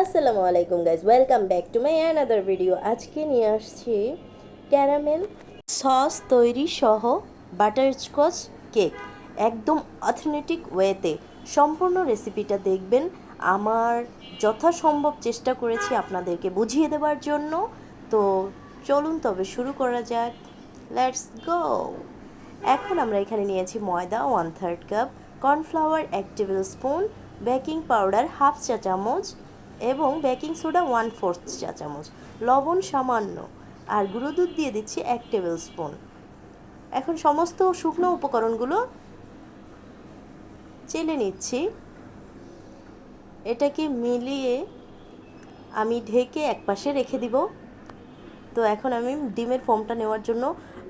আসসালামু আলাইকুম guys welcome back to my another video আজকে নিয়ে আসছি ক্যারামেল সস তৈরি সহ বাটারস্কচ কেক একদম অথেন্টিক ওয়েতে সম্পূর্ণ রেসিপিটা দেখবেন। আমার যথাসম্ভব চেষ্টা করেছি আপনাদেরকে বুঝিয়ে দেওয়ার জন্য। তো চলুন তবে শুরু করা যাক। লেটস গো এখন আমরা এখানে নিয়েছি ময়দা ওয়ান থার্ড কাপ কর্নফ্লাওয়ার এক tablespoon baking powder half চা চামচ এবং বেকিং সোডা ওয়ান ফোর্থ চা চামচ। লবণ সামান্য। আর গুঁড়ো দুধ দিয়ে দিচ্ছি এক টেবিল স্পুন এখন সমস্ত শুকনো উপকরণগুলো চেলে নিচ্ছি। এটাকে মিলিয়ে আমি ঢেকে একপাশে রেখে দিব। তো এখন আমি ডিমের ফোমটা নেওয়ার জন্য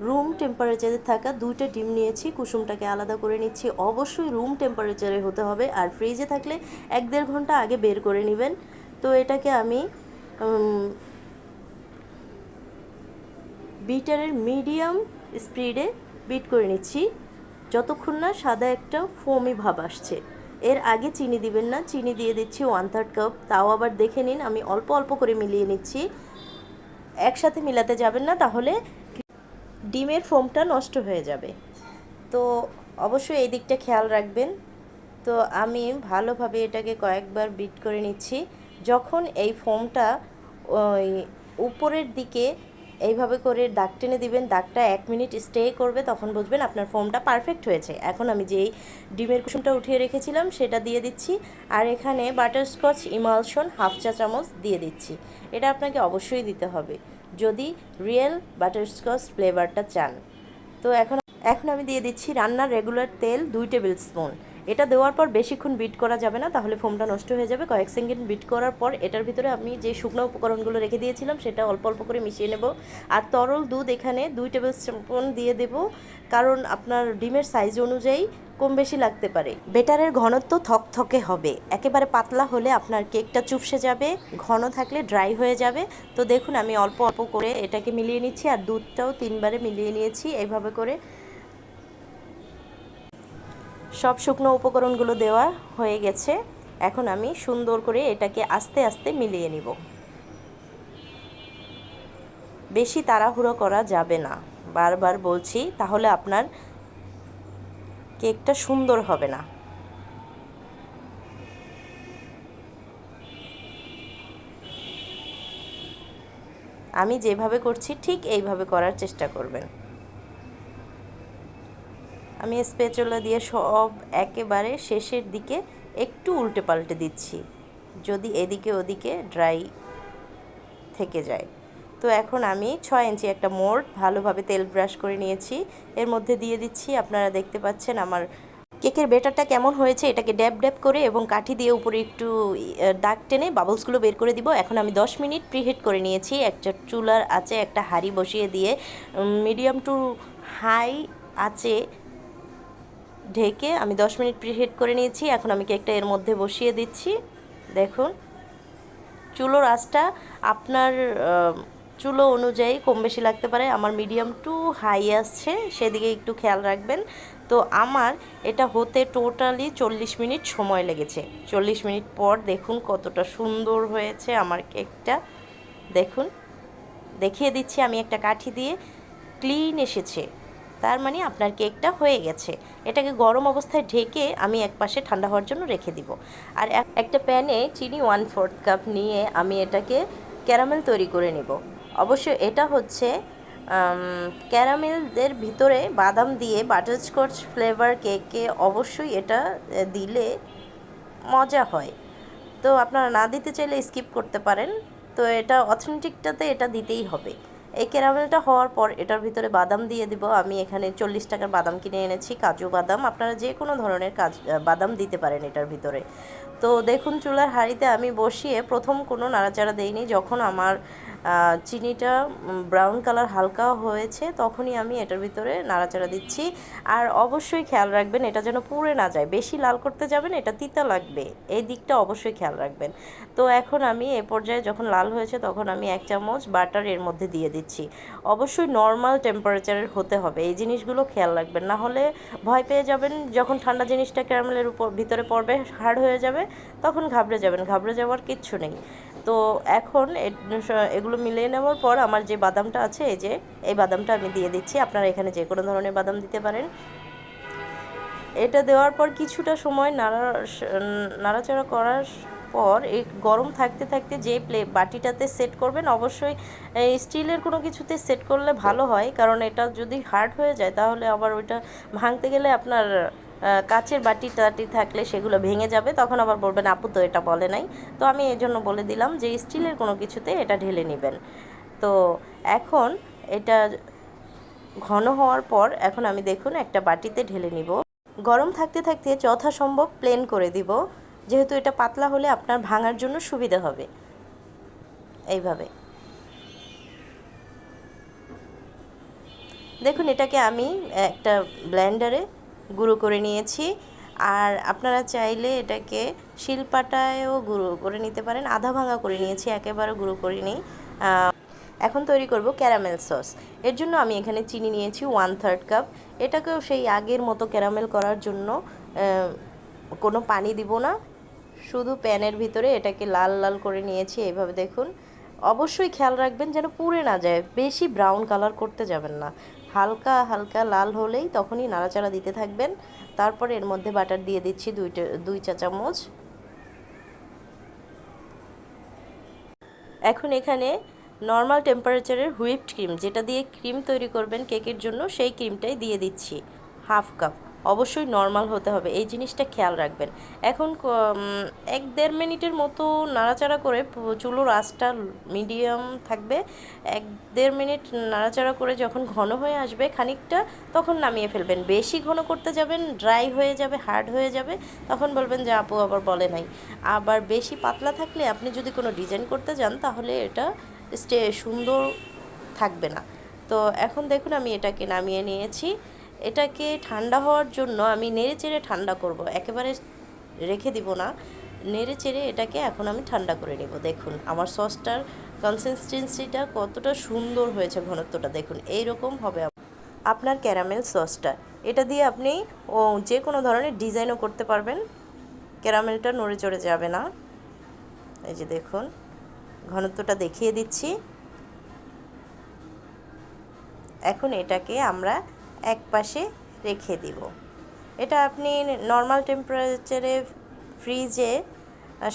রুম টেম্পারেচারে থাকা দুইটা ডিম নিয়েছি। কুসুমটাকে আলাদা করে নিচ্ছি। অবশ্যই রুম টেম্পারেচারে হতে হবে। আর ফ্রিজে থাকলে এক দেড় ঘণ্টা আগে বের করে নেবেন। তো এটাকে আমি বিটারের মিডিয়াম স্পিডে বিট করে নিচ্ছি। যতক্ষণ না সাদা একটা ফোমি ভাব আসছে। এর আগে চিনি দিবেন না, চিনি দিয়ে দিচ্ছি ওয়ান থার্ড কাপ তাও আবার দেখে নিন, আমি অল্প অল্প করে মিলিয়ে নিচ্ছি। একসাথে মিলাতে যাবেন না, তাহলে ডিমের ফোমটা নষ্ট হয়ে যাবে। তো অবশ্যই এই দিকটা খেয়াল রাখবেন। তো আমি ভালোভাবে এটাকে কয়েকবার বিট করে নিচ্ছি। যখন এই ফোমটা ওই উপরের দিকে এইভাবে করে দাগ টেনে দিবেন, দাগটা এক মিনিট স্টে করবে, তখন বুঝবেন আপনার ফোমটা পারফেক্ট হয়েছে। এখন আমি যেই ডিমের কুসুমটা উঠিয়ে রেখেছিলাম, সেটা দিয়ে দিচ্ছি। আর এখানে বাটারস্কচ ইমালশন হাফ চা চামচ দিয়ে দিচ্ছি। এটা আপনাকে অবশ্যই দিতে হবে, যদি রিয়েল বাটারস্কচ ফ্লেভারটা চান। তো এখন এখন আমি দিয়ে দিচ্ছি রান্নার রেগুলার তেল দুই টেবিল স্পুন। এটা দেওয়ার পর বেশিক্ষণ বিট করা যাবে না, তাহলে ফোমটা নষ্ট হয়ে যাবে। কয়েক সেকেন্ড বিট করার পর এটার ভিতরে আমি যে শুকনো উপকরণগুলো রেখে দিয়েছিলাম, সেটা অল্প অল্প করে মিশিয়ে নেব। আর তরল দুধ এখানে দুই টেবিল স্পুন দিয়ে দেব, কারণ আপনার ডিমের সাইজ অনুযায়ী কম বেশি লাগতে পারে। বেটারের ঘনত্ব থকথকে হবে। একেবারে পাতলা হলে আপনার কেকটা চুপসে যাবে, ঘন থাকলে ড্রাই হয়ে যাবে। তো দেখুন, আমি অল্প অল্প করে এটাকে মিলিয়ে নিচ্ছি, আর দুধটাও তিনবারে মিলিয়ে নিয়েছি। এইভাবে করে সব শুকনো উপকরণগুলো দেওয়া হয়ে গেছে। এখন আমি সুন্দর করে এটাকে আস্তে আস্তে মিলিয়ে নিব। বেশি তাড়াহুড়ো করা যাবে না। বারবার বলছি, তাহলে আপনার কেকটা সুন্দর হবে না। আমি যেভাবে করছি, ঠিক এইভাবে করার চেষ্টা করবেন। আমি স্পেচুলা দিয়ে সব একেবারে শেষের দিকে একটু উল্টে পাল্টে দিচ্ছি, যদি এদিকে ওদিকে ড্রাই থেকে যায়। তো এখন আমি ছয় ইঞ্চি একটা মোড় ভালোভাবে তেল ব্রাশ করে নিয়েছি। এর মধ্যে দিয়ে দিচ্ছি, আপনারা দেখতে পাচ্ছেন আমার কেকের বেটারটা কেমন হয়েছে, এটাকে ড্যাব ড্যাব করে এবং কাঠি দিয়ে উপরে একটু দাগ টেনে বাবলসগুলো বের করে দিব। এখন আমি 10 মিনিট প্রিহিট করে নিয়েছি। একটা চুলার আছে একটা হাঁড়ি বসিয়ে দিয়ে মিডিয়াম টু হাই আছে ঢেকে আমি 10 মিনিট প্রিহিট করে নিয়েছি। এখন আমি কেকটা এর মধ্যে বসিয়ে দিচ্ছি। দেখুন, চুলোর আঁচটা আপনার চুলো অনুযায়ী কম বেশি লাগতে পারে। আমার মিডিয়াম টু হাই আসছে, সেদিকে একটু খেয়াল রাখবেন। তো আমার এটা হতে টোটালি চল্লিশ মিনিট সময় লেগেছে। চল্লিশ মিনিট পর দেখুন কতটা সুন্দর হয়েছে আমার কেকটা দেখুন, দেখিয়ে দিচ্ছি আমি একটা কাঠি দিয়ে। ক্লিন এসেছে। তার মানে আপনার কেকটা হয়ে গেছে। এটাকে গরম অবস্থায় ঢেকে আমি এক পাশে ঠান্ডা হওয়ার জন্য রেখে দিব। আর একটা প্যানে চিনি ওয়ান ফোর্থ কাপ নিয়ে আমি এটাকে ক্যারামেল তৈরি করে নিব। অবশ্য এটা হচ্ছে ক্যারামেলদের ভিতরে বাদাম দিয়ে বাটারস্কচ ফ্লেভার কেকে অবশ্যই এটা দিলে মজা হয়। তো আপনারা না দিতে চাইলে স্কিপ করতে পারেন। তো এটা অথেন্টিকটাতে এটা দিতেই হবে। এই ক্যারামেলটা হওয়ার পর এটার ভিতরে বাদাম দিয়ে দিব। আমি এখানে চল্লিশ টাকার বাদাম কিনে এনেছি, কাজু বাদাম। আপনারা যে কোনো ধরনের কাজ বাদাম দিতে পারেন এটার ভিতরে। তো দেখুন, চুলার হাঁড়িতে আমি বসিয়ে প্রথম কোনো নাড়াচাড়া দেইনি। যখন আমার চিনিটা ব্রাউন কালার হালকা হয়েছে, তখনই আমি এটার ভিতরে নাড়াচাড়া দিচ্ছি। আর অবশ্যই খেয়াল রাখবেন, এটা যেন পুড়ে না যায়। বেশি লাল করতে যাবেন, এটা তিতা লাগবে। এই দিকটা অবশ্যই খেয়াল রাখবেন। তো এখন আমি এ পর্যায়ে যখন লাল হয়েছে, তখন আমি এক চামচ বাটার এর মধ্যে দিয়ে দিচ্ছি। অবশ্যই নর্মাল টেম্পারেচারের হতে হবে। এই জিনিসগুলো খেয়াল রাখবেন। না হলে ভয় পেয়ে যাবেন, যখন ঠান্ডা জিনিসটা ক্যারামেলের উপর, ভিতরে পড়বে হার্ড হয়ে যাবে, তখন ঘাবড়ে যাবেন। ঘাবড়ে যাওয়ার কিচ্ছু নেই। তো এখন এগুলো মিলিয়ে নেওয়ার পর আমার যে বাদামটা আছে, এই যে, এই বাদামটা আমি দিয়ে দিচ্ছি। আপনারা এখানে যে কোনো ধরনের বাদাম দিতে পারেন। এটা দেওয়ার পর কিছুটা সময় নাড়া নাড়াচাড়া করার পর এই গরম থাকতে থাকতে যে প্লে, বাটিটাতে সেট করবেন, অবশ্যই স্টিলের কোনো কিছুতে সেট করলে ভালো হয়। কারণ এটা যদি হার্ড হয়ে যায়, তাহলে আবার ওইটা ভাঙতে গেলে আপনার কাচের বাটি টাটি থাকলে সেগুলো ভেঙে যাবে, তখন আবার বলবেন, আপু তো এটা বলে নাই। তো আমি এই জন্য বলে দিলাম যে, স্টিলের কোনো কিছুতে এটা ঢেলে নেবেন। তো এখন এটা ঘন হওয়ার পর এখন আমি দেখুন একটা বাটিতে ঢেলে নিব। গরম থাকতে থাকতে যথাসম্ভব প্লেন করে দিব, যেহেতু এটা পাতলা হলে আপনার ভাঙার জন্য সুবিধা হবে। এইভাবে। দেখুন এটাকে আমি একটা ব্লেন্ডারে গুঁড়ো করে নিয়েছি। আর আপনারা চাইলে এটাকে শিলপাটায়ও গুঁড়ো করে নিতে পারেন, আধা ভাঙা করে নিয়েছি একেবারে গুঁড়ো করিনি। এখন তৈরি করব ক্যারামেল সস। এর জন্য আমি এখানে চিনি নিয়েছি ওয়ান থার্ড কাপ এটাকেও সেই আগের মতো ক্যারামেল করার জন্য কোনো পানি দিব না। শুধু প্যানের ভিতরে এটাকে লাল লাল করে নিয়েছি, এইভাবে দেখুন। অবশ্যই খেয়াল রাখবেন যেন পুড়ে না যায়, বেশি ব্রাউন কালার করতে যাবেন না। হালকা হালকা লাল হলেই তখনই নাড়াচাড়া দিতে থাকবেন। তারপরে এর মধ্যে বাটার দিয়ে দিচ্ছি দুইটা দুই চা চামচ। এখন এখানে নর্মাল টেম্পারেচারের হুইপড ক্রিম যেটা দিয়ে ক্রিম তৈরি করবেন কেকের জন্য, সেই ক্রিমটাই দিয়ে দিচ্ছি। হাফ কাপ অবশ্যই নর্মাল হতে হবে। এই জিনিসটা খেয়াল রাখবেন। এখন এক দেড় মিনিটের মতো নাড়াচাড়া করে চুলোর আঁচটা মিডিয়াম থাকবে। এক দেড় মিনিট নাড়াচাড়া করে যখন ঘন হয়ে আসবে খানিকটা, তখন নামিয়ে ফেলবেন। বেশি ঘন করতে যাবেন ড্রাই হয়ে যাবে হার্ড হয়ে যাবে, তখন বলবেন যে, আপু, আবার বলে নাই। আবার বেশি পাতলা থাকলে আপনি যদি কোনো ডিজাইন করতে যান, তাহলে এটা স্টে সুন্দর থাকবে না। তো এখন দেখুন, আমি এটাকে নামিয়ে নিয়েছি। এটাকে ঠান্ডা হওয়ার জন্য আমি নেড়ে চেড়ে ঠান্ডা করব, একেবারে রেখে দিব না। নেড়ে চেড়ে এটাকে এখন আমি ঠান্ডা করে নেব, দেখুন আমার সসটার কনসিস্টেন্সিটা কতটা সুন্দর হয়েছে ঘনত্বটা, দেখুন এই রকম হবে আপনার ক্যারামেল সসটা। এটা দিয়ে আপনি ও যে কোনো ধরনের ডিজাইনও করতে পারবেন ক্যারামেলটা নড়ে চড়ে যাবে না। এই যে দেখুন, ঘনত্বটা দেখিয়ে দিচ্ছি। এখন এটাকে আমরা এক পাশে রেখে দিব। এটা আপনি নর্মাল টেম্পারেচারে ফ্রিজে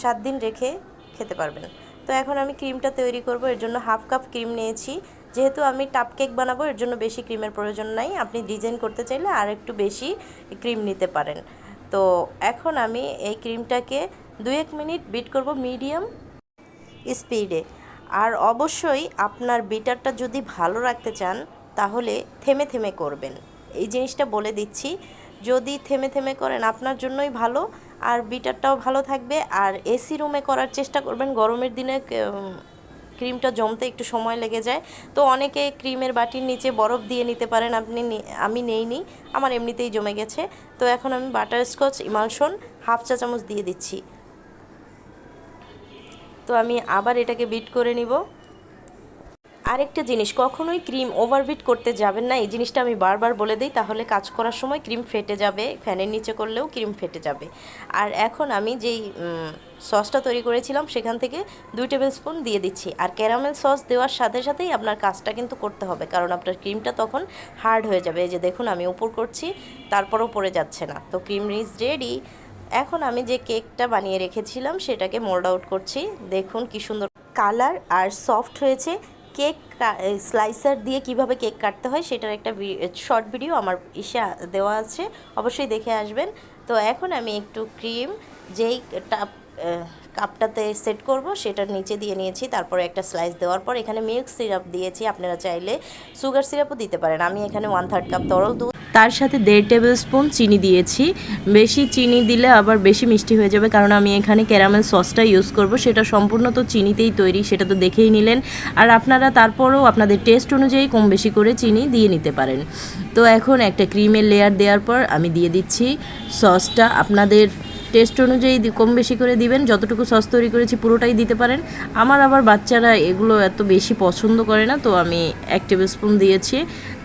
সাত দিন রেখে খেতে পারবেন। তো এখন আমি ক্রিমটা তৈরি করব, এর জন্য হাফ কাপ ক্রিম নিয়েছি। যেহেতু আমি টাপ কেক বানাবো, এর জন্য বেশি ক্রিমের প্রয়োজন নাই। আপনি ডিজাইন করতে চাইলে আর একটু বেশি ক্রিম নিতে পারেন। তো এখন আমি এই ক্রিমটাকে দুই এক মিনিট বিট করব মিডিয়াম স্পিডে আর অবশ্যই আপনার বিটারটা যদি ভালো রাখতে চান তাহলে থেমে থেমে করবেন। এই জিনিসটা বলে দিচ্ছি, যদি থেমে থেমে করেন আপনার জন্যই ভালো, আর বিটারটাও ভালো থাকবে। আর এসি রুমে করার চেষ্টা করবেন, গরমের দিনে ক্রিমটা জমতে একটু সময় লেগে যায়। তো অনেকে ক্রিমের বাটির নিচে বরফ দিয়ে নিতে পারেন, আপনি আমি নেইনি, আমার এমনিতেই জমে গেছে। তো এখন আমি বাটারস্কচ ইমালশন, হাফ চা চামচ দিয়ে দিচ্ছি। তো আমি আবার এটাকে বিট করে নিব। আরেকটা জিনিস, কখনোই ক্রিম ওভারবিট করতে যাবেন না। এই জিনিসটা আমি বারবার বলে দিই, তাহলে কাজ করার সময় ক্রিম ফেটে যাবে, ফ্যানের নিচে করলেও ক্রিম ফেটে যাবে। আর এখন আমি যেই সসটা তৈরি করেছিলাম, সেখান থেকে দুই টেবিল স্পুন দিয়ে দিচ্ছি। আর ক্যারামেল সস দেওয়ার সাথে সাথেই আপনার কাজটা কিন্তু করতে হবে, কারণ আপনার ক্রিমটা তখন হার্ড হয়ে যাবে। এই যে দেখুন, আমি উপর করছি, তারপরও পড়ে যাচ্ছে না। তো ক্রিম ইজ রেডি এখন আমি যে কেকটা বানিয়ে রেখেছিলাম, সেটাকে মোল্ড আউট করছি। দেখুন কি সুন্দর কালার আর সফট হয়েছে। কেক স্লাইসার দিয়ে কীভাবে কেক কাটতে হয় সেটার একটা শর্ট ভিডিও আমার ইশা দেওয়া আছে, অবশ্যই দেখে আসবেন। তো এখন আমি একটু ক্রিম যেই টাপ কাপটাতে সেট করব সেটার নিচে দিয়ে নিয়েছি, তারপরে একটা স্লাইস দেওয়ার পর এখানে মিল্ক সিরাপ দিয়েছি, আপনারা চাইলে সুগার সিরাপও দিতে পারেন। আমি এখানে ওয়ান থার্ড কাপ তরল দুধ তার সাথে দেড় টেবিল স্পুন চিনি দিয়েছি। বেশি চিনি দিলে আবার বেশি মিষ্টি হয়ে যাবে, কারণ আমি এখানে ক্যারামেল সসটা ইউজ করব। সেটা সম্পূর্ণ তো চিনিতেই তৈরি, সেটা তো দেখেই নিলেন। আর আপনারা তারপরও আপনাদের টেস্ট অনুযায়ী কম বেশি করে চিনি দিয়ে নিতে পারেন। তো এখন একটা ক্রিমের লেয়ার দেওয়ার পর আমি দিয়ে দিচ্ছি সসটা। আপনাদের টেস্ট অনুযায়ী কম বেশি করে দিবেন, যতটুকু সস তৈরি করেছি পুরোটাই দিতে পারেন। আমার আবার বাচ্চারা এগুলো এত বেশি পছন্দ করে না, তো আমি এক টেবিল স্পুন দিয়েছি।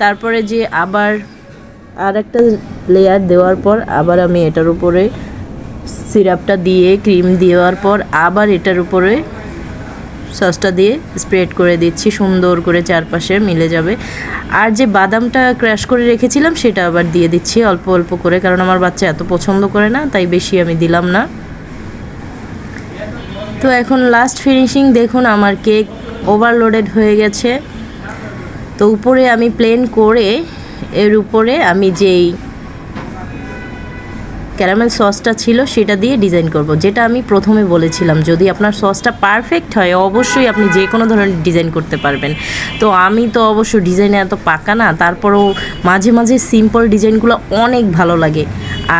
তারপরে যে আবার আর একটা লেয়ার দেওয়ার পর আবার আমি এটার উপরে সিরাপটা দিয়ে ক্রিম দেওয়ার পর আবার এটার উপরে সসটা দিয়ে স্প্রেড করে দিচ্ছি, সুন্দর করে চারপাশে মিলে যাবে। আর যে বাদামটা ক্র্যাশ করে রেখেছিলাম, সেটা আবার দিয়ে দিচ্ছি অল্প অল্প করে, কারণ আমার বাচ্চা এত পছন্দ করে না, তাই বেশি আমি দিলাম না। তো এখন লাস্ট ফিনিশিং দেখুন আমার কেক ওভারলোডেড হয়ে গেছে। তো উপরে আমি প্লেন করে এর উপরে আমি যেই ক্যারামেল সসটা ছিল, সেটা দিয়ে ডিজাইন করব। যেটা আমি প্রথমে বলেছিলাম, যদি আপনার সসটা পারফেক্ট হয়, অবশ্যই আপনি যে কোনো ধরনের ডিজাইন করতে পারবেন। তো আমি তো অবশ্য ডিজাইনে এত পাকা না, তারপরেও মাঝে মাঝে সিম্পল ডিজাইনগুলো অনেক ভালো লাগে।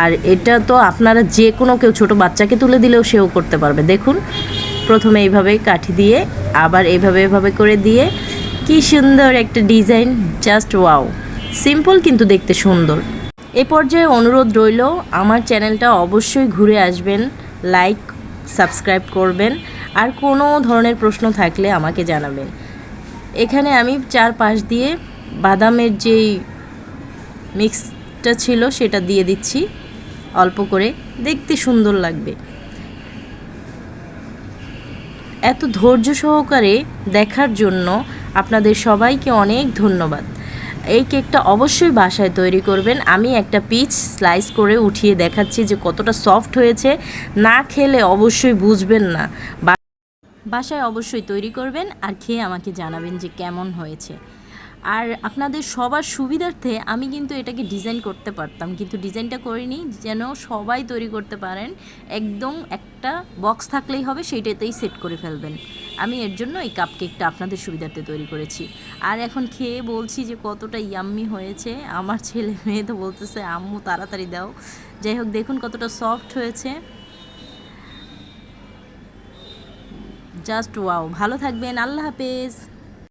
আর এটা তো আপনারা যে কোনো কেউ, ছোট বাচ্চাকে তুলে দিলেও সেও করতে পারবে। দেখুন, প্রথমে এইভাবে কাঠি দিয়ে, আবার এইভাবে এভাবে করে দিয়ে, কি সুন্দর একটা ডিজাইন জাস্ট ওয়াও সিম্পল কিন্তু দেখতে সুন্দর। এ পর্যায়ে অনুরোধ রইল, আমার চ্যানেলটা অবশ্যই ঘুরে আসবেন, লাইক, সাবস্ক্রাইব করবেন, আর কোনো ধরনের প্রশ্ন থাকলে আমাকে জানাবেন। এখানে আমি চার পাশ দিয়ে বাদামের যেই মিক্সটা ছিল সেটা দিয়ে দিচ্ছি, অল্প করে, দেখতে সুন্দর লাগবে। এত ধৈর্য সহকারে দেখার জন্য আপনাদের সবাইকে অনেক ধন্যবাদ। এই কেকটা অবশ্যই বাসায় তৈরি করবেন। আমি একটা পিচ স্লাইস করে উঠিয়ে দেখাচ্ছি যে কতটা সফট হয়েছে। না খেলে অবশ্যই বুঝবেন না। বাসায় অবশ্যই তৈরি করবেন আর খেয়ে আমাকে জানাবেন যে কেমন হয়েছে। আর আপনাদের সবার সুবিধার্থে আমি কিন্তু এটাকে ডিজাইন করতে পারতাম। কিন্তু ডিজাইনটা করিনি, যেন সবাই তৈরি করতে পারেন। একদম একটা বক্স থাকলেই হবে, সেইটাতেই সেট করে ফেলবেন। আমি এর জন্য এই কাপ কেকটা আপনাদের সুবিধার্থে তৈরি করেছি। আর এখন খেয়ে বলছি যে কতটা ইয়াম্মি হয়েছে। আমার ছেলে মেয়ে তো বলতেছে, আম্মু, তাড়াতাড়ি দাও। যাই হোক, দেখুন কতটা সফট হয়েছে। জাস্ট ওয়াও ভালো থাকবেন, আল্লাহ হাফেজ।